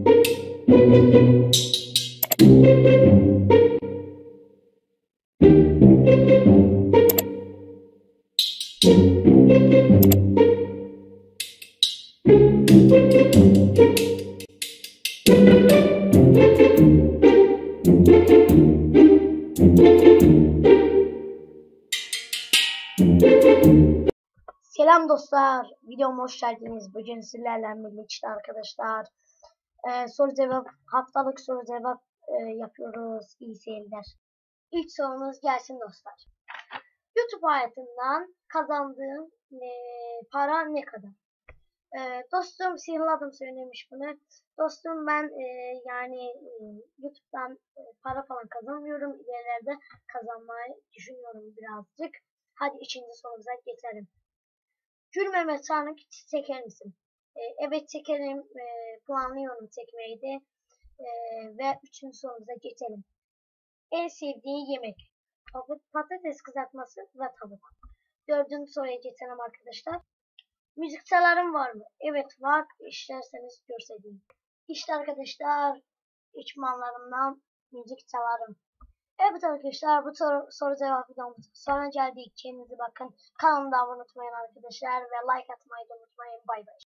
Selam dostlar, videoma hoş geldiniz. Bugün sizlerle birlikte arkadaşlar e, soru cevap haftalık soru cevap e, yapıyoruz. İyi seyirler. İlk sorumuz gelsin dostlar. YouTube hayatından kazandığım e, para ne kadar? E, dostum sihirli adım söylemiş bunu. Dostum ben e, yani e, YouTube'dan e, para falan kazanmıyorum. İleride kazanmayı düşünüyorum birazcık. Hadi ikinci sorumuza geçelim. Gül Mehmet Sarnık çeker misin? E, evet çekerim. E, planlıyorum çekmeyi de. E, ve üçüncü sorumuza geçelim. En sevdiği yemek. Patates kızartması ve tavuk. Dördüncü soruya geçelim arkadaşlar. Müzik çalarım var mı? Evet var. İsterseniz göstereyim. İşte arkadaşlar içmanlarımdan müzik çalarım. Evet arkadaşlar bu soru, soru videomuz sonra geldik. Kendinize bakın. Kanalıma abone unutmayın arkadaşlar ve like atmayı da unutmayın. Bay bay.